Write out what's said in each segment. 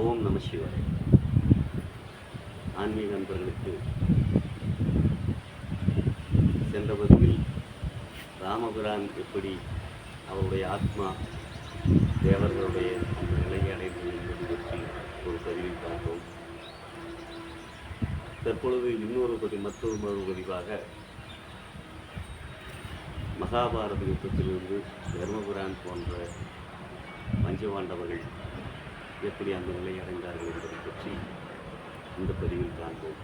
ஓம் நம சிவாய். ஆன்மீக நண்பர்களுக்கு சென்ற பதிவில் ராமபுரான் எப்படி அவருடைய ஆத்மா தேவர்களுடைய அந்த நிலையை அடைந்தது என்பது பற்றி ஒரு பதிவை பார்த்தோம் தற்பொழுது இன்னொரு பதி மற்றொரு மறு பதிவாக மகாபாரத யுத்தத்திலிருந்து தர்மபுரான் போன்ற பஞ்சபாண்டவர்கள் எப்படி அந்த நிலை அடைந்தார்கள் என்பதை பற்றி இந்த பதிவில் காண்போம்.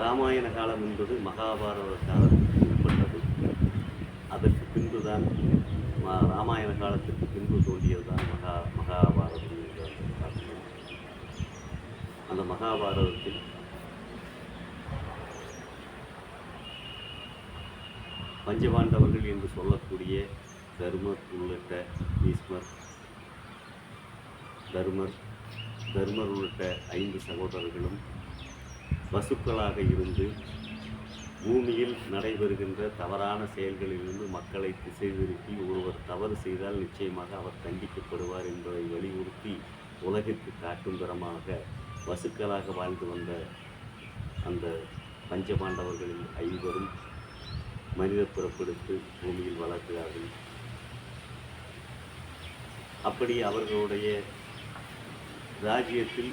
ராமாயண காலம் என்பது மகாபாரத காலத்துக்கு உட்பட்டது. அதற்கு பின்புதான் ராமாயண காலத்திற்கு பின்பு தோன்றியதுதான் மகா மகாபாரதம் என்று அந்த மகாபாரதத்தில் பஞ்சபாண்டவர்கள் என்று சொல்லக்கூடிய தர்மர் உள்ளிட்ட பீஷ்மர் தர்மர் தர்மர் உள்ளிட்ட ஐந்து சகோதரர்களும் வசுக்களாக இருந்து பூமியில் நடைபெறுகின்ற தவறான செயல்களிலிருந்து மக்களை திசை திருப்பி ஒருவர் தவறு செய்தால் நிச்சயமாக அவர் தண்டிக்கப்படுவார் என்பதை வலியுறுத்தி உலகிற்கு காட்டும் தரமாக வசுக்களாக வாழ்ந்து வந்த அந்த பஞ்சபாண்டவர்களில் ஐவரும் மனித பிறப்பெடுத்து பூமியில் வளர்க்கிறார்கள். அப்படி அவர்களுடைய ராஜ்யத்தில்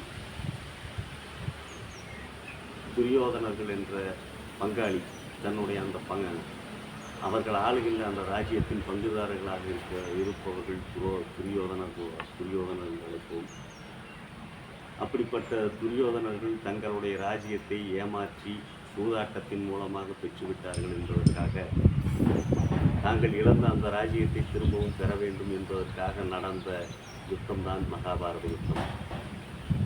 துரியோதனர்கள் என்ற பங்காளி தன்னுடைய அந்த பங்க அவர்கள் ஆளுகின்ற அந்த ராஜ்யத்தின் பங்குதாரர்களாக இருக்க இருப்பவர்கள் துரோ துரியோதனர் துரியோதனர்களுக்கும். அப்படிப்பட்ட துரியோதனர்கள் தங்களுடைய ராஜ்யத்தை ஏமாற்றி சூதாட்டத்தின் மூலமாக பெற்றுவிட்டார்கள் என்பதற்காக தாங்கள் இழந்த அந்த ராஜ்யத்தை திரும்பவும் பெற வேண்டும் என்பதற்காக நடந்த யுத்தம்தான் மகாபாரத யுத்தம்.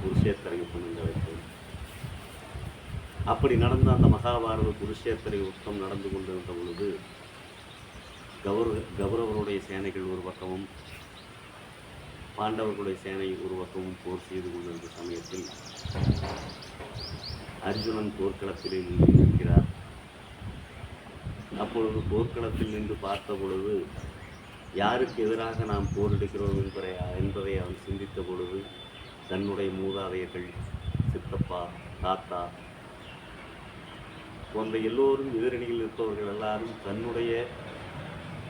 குருஷேத்திர யுத்தம் என்று அழைப்போம் அப்படி நடந்த அந்த மகாபாரத குருஷேத்திர யுத்தம் நடந்து கொண்டிருந்த பொழுது கௌரவ கௌரவருடைய சேனைகள் ஒரு பக்கமும் பாண்டவர்களுடைய சேனை ஒரு பக்கமும் போர் செய்து கொண்டிருந்த சமயத்தில் அர்ஜுனன் போர்க்களத்திலே நின்றிருக்கிறார். அப்பொழுது போர்க்களத்தில் நின்று பார்த்த பொழுது யாருக்கு எதிராக நாம் போரிடுகிறோம் என்பதை என்பதை அவன் சிந்தித்த பொழுது தன்னுடைய மூதாதையர்கள் சித்தப்பா தாத்தா போன்ற எல்லோரும் எதிரணியில் இருப்பவர்கள் எல்லாரும் தன்னுடைய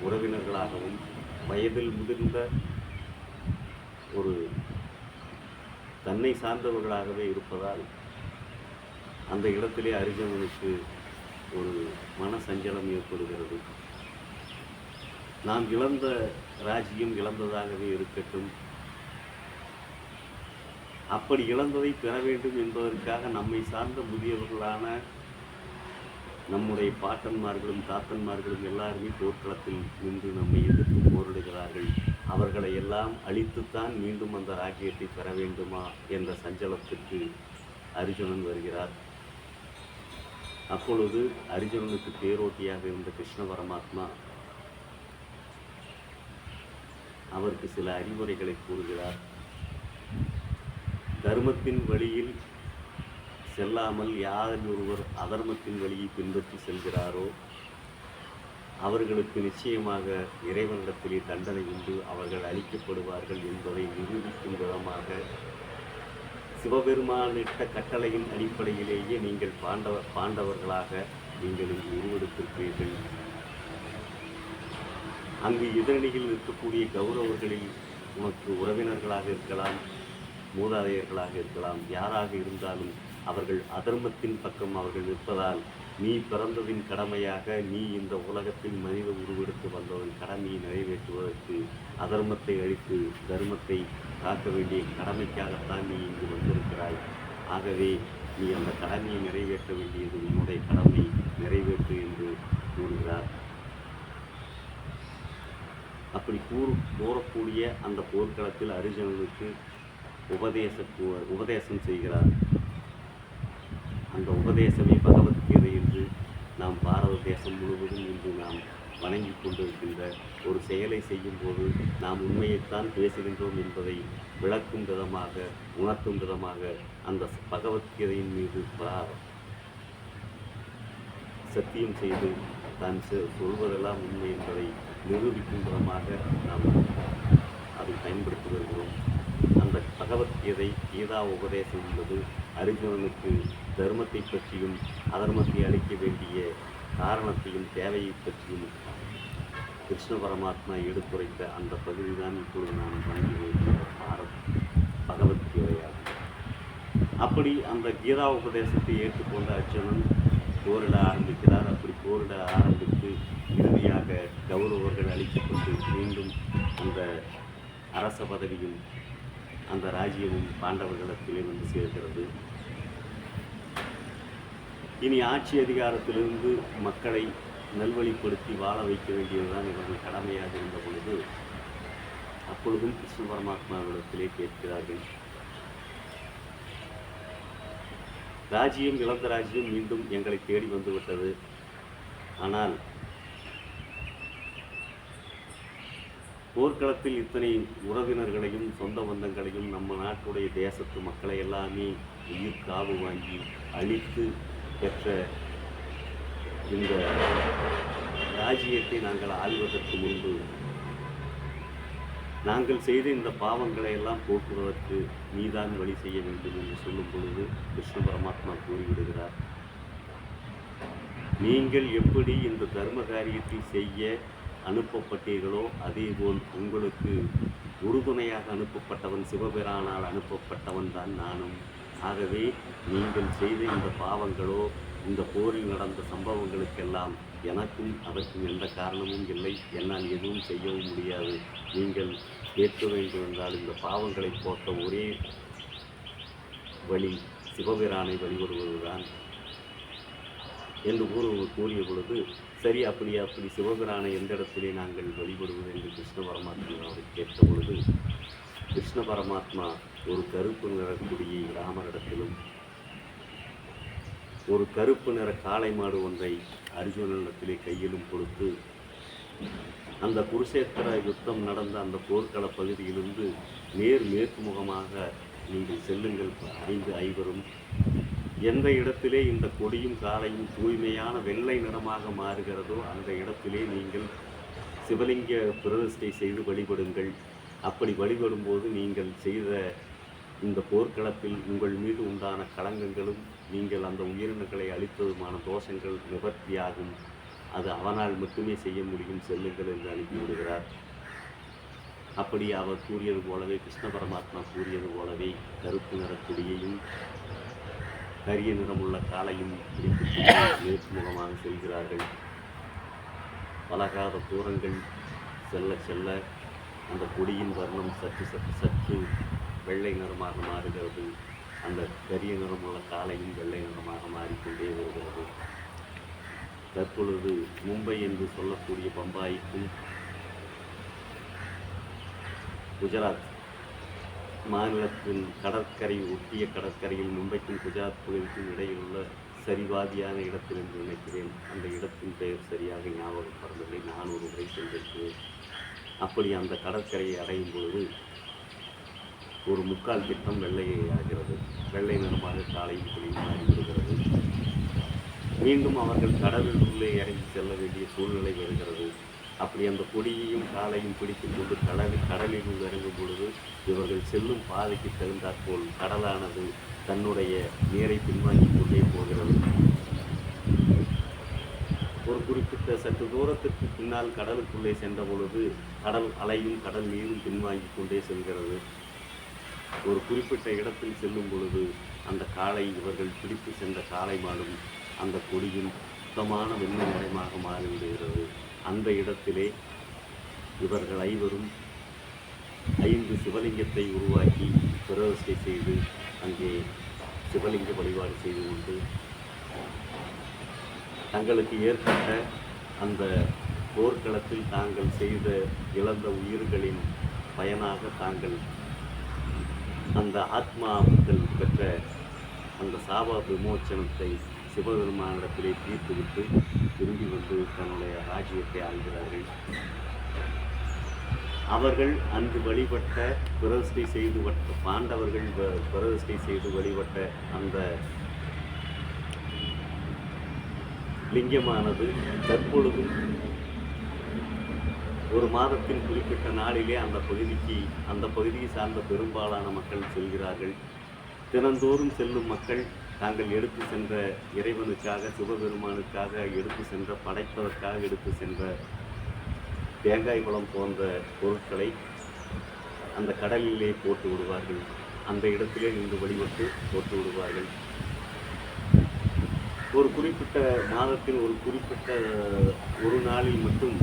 உறவினர்களாகவும் வயதில் முதிர்ந்த ஒரு தன்னை சார்ந்தவர்களாகவே இருப்பதால் அந்த இடத்திலே அர்ஜுனனுக்கு ஒரு மன சஞ்சலம் ஏற்படுகிறது. நாம் இழந்த ராஜ்யம் இழந்ததாகவே இருக்கட்டும். அப்படி இழந்ததை பெற வேண்டும் என்பதற்காக நம்மை சார்ந்த முதியவர்களான நம்முடைய பாட்டன்மார்களும் தாத்தன்மார்களும் எல்லாருமே போர்க்களத்தில் நின்று நம்மை எதிர்த்து போரிடுகிறார்கள். அவர்களை எல்லாம் அழித்துத்தான் மீண்டும் அந்த ராஜ்யத்தை பெற வேண்டுமா என்ற சஞ்சலத்திற்கு அர்ஜுனன் வருகிறார். அப்பொழுது அர்ஜுனனுக்கு தேரோட்டியாக இருந்த கிருஷ்ண பரமாத்மா அவருக்கு சில அறிவுரைகளை கூறுகிறார். தர்மத்தின் வழியில் செல்லாமல் யார் ஒருவர் அதர்மத்தின் வழியை பின்பற்றி செல்கிறாரோ அவர்களுக்கு நிச்சயமாக இறைவனிடத்திலே தண்டனை உண்டு அவர்கள் அழிக்கப்படுவார்கள் என்பதை நிரூபிக்கும் விதமாக சிவபெருமானிட்ட கட்டளையின் அடிப்படையிலேயே நீங்கள் பாண்டவ பாண்டவர்களாக நீங்கள் இங்கு உருவெடுத்திருக்கிறீர்கள் அங்கு எதிரணியில் இருக்கக்கூடிய கௌரவர்களில் உனக்கு உறவினர்களாக இருக்கலாம் மூதாதையர்களாக இருக்கலாம் யாராக இருந்தாலும் அவர்கள் அதர்மத்தின் பக்கம் அவர்கள் நிற்பதால் நீ பிறந்ததின் கடமையாக நீ இந்த உலகத்தில் மனித உருவெடுத்து வந்தவன் கடமையை நிறைவேற்றுவதற்கு அதர்மத்தை அழித்து தர்மத்தை காக்க வேண்டிய கடமைக்காகத்தான் நீ இங்கு வந்திருக்கிறாய். ஆகவே நீ அந்த கடமையை நிறைவேற்ற வேண்டியது உன்னுடைய கடமை. நிறைவேற்று என்று கூறுகிறார். அப்படி கூறு கூறக்கூடிய அந்த போர்க்களத்தில் அரிஜனனுக்கு உபதேச உபதேசம் செய்கிறார். அந்த உபதேசமே பகவத்கீதை என்று நாம் பாரத தேசம் முழுவதும் இன்று நாம் வணங்கி கொண்டிருக்கின்ற ஒரு செயலை செய்யும்போது நாம் உண்மையைத்தான் பேசுகின்றோம் என்பதை விளக்கும் விதமாக உணர்த்தும் விதமாக அந்த பகவத்கீதையின் மீது சத்தியம் செய்து தான் செ- சொல்வதெல்லாம் உண்மை என்பதை நிரூபிக்கும் விதமாக நாம் அதை பயன்படுத்தி வருகிறோம். அந்த பகவத்கீதை கீதா உபதேசம் என்பது அர்ஜுனனுக்கு தர்மத்தை பற்றியும் அதர்மத்தை அளிக்க வேண்டிய காரணத்தையும் தேவையை பற்றியும் கிருஷ்ண பரமாத்மா எடுத்துரைத்த அந்த பகுதி தான் இப்பொழுது நாம் வழங்கி வருகிற பாரத் பகவத்கீதையாகும் அப்படி அந்த கீதா உபதேசத்தை ஏற்றுக்கொண்ட அர்ஜுனன் போரிட ஆரம்பிக்கிறார். அப்படி போரிட ஆரம்பித்து இறுதியாக கௌரவர்கள் அளிக்கப்பட்டு மீண்டும் அந்த அரச பதவியும் அந்த ராஜ்யமும் பாண்டவர்களிடத்திலே வந்து சேர்கிறது. இனி ஆட்சி அதிகாரத்திலிருந்து மக்களை நல்வழிப்படுத்தி வாழ வைக்க வேண்டியதுதான் இவர்கள் கடமையாக இருந்த பொழுது அப்பொழுதும் கிருஷ்ண பரமாத்மாவிடத்திலே கேட்கிறார்கள். ராஜ்யம் இழந்த ராஜ்யம் மீண்டும் எங்களை தேடி வந்துவிட்டது. ஆனால் போர்க்களத்தில் இத்தனை உறவினர்களையும் சொந்த பந்தங்களையும் நம்ம நாட்டுடைய தேசத்து மக்களை எல்லாமே உயிர் காவு வாங்கி அழித்து பெற்ற இந்த ராஜ்யத்தை நாங்கள் ஆள்வதற்கு முன்பு நாங்கள் செய்த இந்த பாவங்களை எல்லாம் போக்குவதற்கு நீதான் வழி செய்ய வேண்டும் என்று சொல்லும் பொழுது கிருஷ்ண பரமாத்மா கூறிவிடுகிறார். நீங்கள் எப்படி இந்த தர்ம காரியத்தை செய்ய அனுப்பப்பட்டீர்களோ அதேபோல் உங்களுக்கு உறுதுணையாக அனுப்பப்பட்டவன் சிவபிரானால் அனுப்பப்பட்டவன் தான் நானும். ஆகவே நீங்கள் செய்த இந்த பாவங்களோ இந்த போரில் நடந்த சம்பவங்களுக்கெல்லாம் எனக்கும் அதற்கும் எந்த காரணமும் இல்லை. என்னால் எதுவும் செய்யவும் முடியாது. நீங்கள் கேட்க வேண்டும் என்றால் இந்த பாவங்களை போட்ட ஒரே வழி சிவபிரானை வழிபடுவதுதான் என்று கூறு கூறிய பொழுது சரி அப்படி அப்படி சிவபிரானை எந்த இடத்திலே நாங்கள் வழிபடுவது என்று கிருஷ்ண பரமாத்மா அவரை கேட்ட பொழுது கிருஷ்ண பரமாத்மா ஒரு கருப்பு நிற குடியை ராமரிடத்திலும் ஒரு கருப்பு நிற காளை மாடு ஒன்றை அர்ஜுனனிடத்திலே கையிலும் கொடுத்து அந்த குருஷேத்திர யுத்தம் நடந்த அந்த போர்க்கள பகுதியிலிருந்து நேர் மேற்கு முகமாக நீங்கள் செல்லுங்கள் ஐந்து ஐவரும். எந்த இடத்திலே இந்த கொடியும் காலையும் தூய்மையான வெள்ளை நிறமாக மாறுகிறதோ அந்த இடத்திலே நீங்கள் சிவலிங்க பிரதிஷ்டை செய்து வழிபடுங்கள். அப்படி வழிபடும்போது நீங்கள் செய்த இந்த போர்க்களத்தில் உங்கள் மீது உண்டான களங்கங்களும் நீங்கள் அந்த உயிரினங்களை அழித்ததுமான தோஷங்கள் நிவர்த்தியாகும். அது அவனால் மட்டுமே செய்ய முடியும் செல்லுங்கள் என்று அனுப்பிவிடுகிறார் அப்படி அவர் கூறியது போலவே கிருஷ்ண பரமாத்மா கூறியது போலவே கருப்பு நிறக்குடியையும் கரிய நிறமுள்ள காலையும் நேற்று மூலமாக முகமாக செல்கிறார்கள். பலகாத தூரங்கள் செல்ல செல்ல அந்த கொடியின் வர்ணம் சற்று சற்று சற்று வெள்ளை நிறமாக மாறுகிறது. அந்த கரிய நிறமுள்ள காலையும் வெள்ளை நிறமாக மாறிக்கொண்டே வருகிறது. தற்பொழுது மும்பை என்று சொல்லக்கூடிய பம்பாய்க்கும் குஜராத் மாநிலத்தின் கடற்கரை ஒட்டிய கடற்கரையில் மும்பைக்கும் குஜராத் பகுதிக்கும் இடையில் உள்ள சரிவாதியான இடத்தில் என்று நினைக்கிறேன். அந்த இடத்தின் பெயர் சரியாக ஞாபகம் வரவில்லை நான் ஒரு முறை சென்றிருக்கிறேன். அப்படி அந்த கடற்கரையை அடையும் பொழுது ஒரு முக்கால் திட்டம் வெள்ளை ஆகிறது. வெள்ளை நிறமாக காலையும் குளியும் மாறிவிடுகிறது மீண்டும் அவர்கள் கடலில் உள்ளே இறங்கி செல்ல வேண்டிய சூழ்நிலை வருகிறது. அப்படி அந்த கொடியையும் காலையும் பிடித்துக் கொண்டு கடலில் கடலில் இறங்கும் பொழுது இவர்கள் செல்லும் பாதைக்கு தகுந்தாற்போல் கடலானது தன்னுடைய நீரை பின்வாங்கிக் கொண்டே போகிறது. ஒரு குறிப்பிட்ட சற்று தூரத்திற்கு பின்னால் கடலுக்குள்ளே சென்ற பொழுது கடல் அலையும் கடல் நீரும் பின்வாங்கிக் கொண்டே செல்கிறது. ஒரு குறிப்பிட்ட இடத்தில் செல்லும் பொழுது அந்த காளை இவர்கள் பிடித்து சென்ற காளை மாடும் அந்த கொடியும் சுத்தமான வெள்ளை நிறமாக மாறிவிடுகிறது. அந்த இடத்திலே இவர்கள் ஐவரும் ஐந்து சிவலிங்கத்தை உருவாக்கி பிரதிஷ்டை செய்து அங்கே சிவலிங்க வழிபாடு செய்து கொண்டு தங்களுக்கு ஏற்பட்ட அந்த போர்க்களத்தில் தாங்கள் செய்த இழந்த உயிர்களின் பயனாக தாங்கள் அந்த ஆத்மாக்கள் பெற்ற அந்த சாப விமோச்சனத்தை சிவபெருமானிடத்திலே தீர்த்துவிட்டு திரும்பி வந்து தன்னுடைய ராஜ்யத்தை ஆள்கிறார்கள். அவர்கள் அன்று வழிபட்ட பிரதிஷ்டை செய்து வட்ட பாண்டவர்கள் பிரதிஷ்டை செய்து வழிபட்ட அந்த லிங்கமானது தற்பொழுதும் ஒரு மாதத்தின் குறிப்பிட்ட நாளிலே அந்த பகுதிக்கு அந்த பகுதியை சார்ந்த பெரும்பாலான மக்கள் செல்கிறார்கள். தினந்தோறும் செல்லும் மக்கள் தாங்கள் எடுத்து சென்ற இறைவனுக்காக சிவபெருமானுக்காக எடுத்து சென்ற படைப்பதற்காக எடுத்து சென்ற தேங்காய் பழம் போன்ற பொருட்களை அந்த கடலிலே போட்டு விடுவார்கள். அந்த இடத்திலே நின்று வழிபட்டு போட்டு விடுவார்கள். ஒரு குறிப்பிட்ட மாதத்தில் ஒரு குறிப்பிட்ட ஒரு நாளில் மட்டும்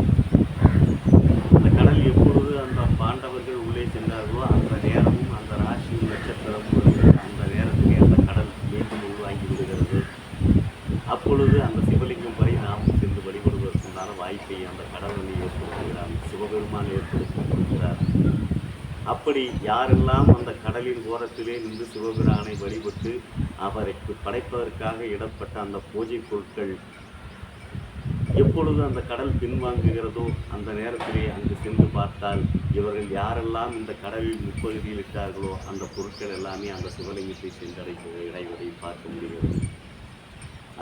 அந்த கடல் எப்பொழுது அந்த பாண்டவர்கள் உள்ளே சென்றார்களோ அந்த நேரமும் அந்த ராசியும் நட்சத்திரமும் அந்த நேரத்திலே அந்த கடல் மீண்டும் உள்வாங்கி விடுகிறது. அப்பொழுது அந்த சிவலிங்கம் வரை நாம் சென்று வழிபடுவதற்குண்டான வாய்ப்பை அந்த கடவுளை ஏற்படுத்துகிறார் சிவபெருமான் ஏற்படுத்தி கொடுக்கிறார் அப்படி யாரெல்லாம் அந்த கடலின் ஓரத்திலே நின்று சிவபிரானை வழிபட்டு அவருக்கு படைப்பதற்காக இடப்பட்ட அந்த பூஜை பொருட்கள் எப்பொழுது அந்த கடல் பின்வாங்குகிறதோ அந்த நேரத்திலே அங்கு சென்று பார்த்தால் இவர்கள் யாரெல்லாம் இந்த கடலில் முப்பகுதியில் இட்டார்களோ அந்த பொருட்கள் எல்லாமே அந்த சிவலிங்கத்தை சென்றடைகிற இடைவரை பார்க்க முடிகிறது.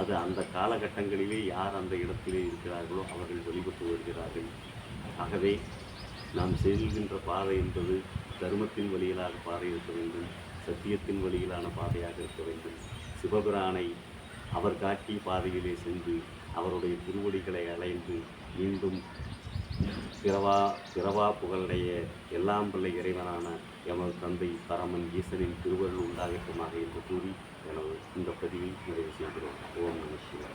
அது அந்த காலகட்டங்களிலே யார் அந்த இடத்திலே இருக்கிறார்களோ அவர்கள் வழிபட்டு வருகிறார்கள். ஆகவே நாம் செல்கின்ற பாதை என்பது தர்மத்தின் வழியிலான பாதை இருக்க வேண்டும் சத்தியத்தின் வழியிலான பாதையாக இருக்க வேண்டும். சிவபிரானை அவர் காட்டிய பாதையிலே சென்று அவருடைய திருவடிகளை அலைந்து மீண்டும் பிறவா பிறவா புகழுடைய எல்லாம் பிள்ளை இறைவனான எமது தந்தை பரமன் ஈசனின் திருவருள் உண்டாகட்டுமாக என்று கூறி எனது இந்த பதிவை நிறைவு செய்கிறோம். ஓம் நம சிவாய.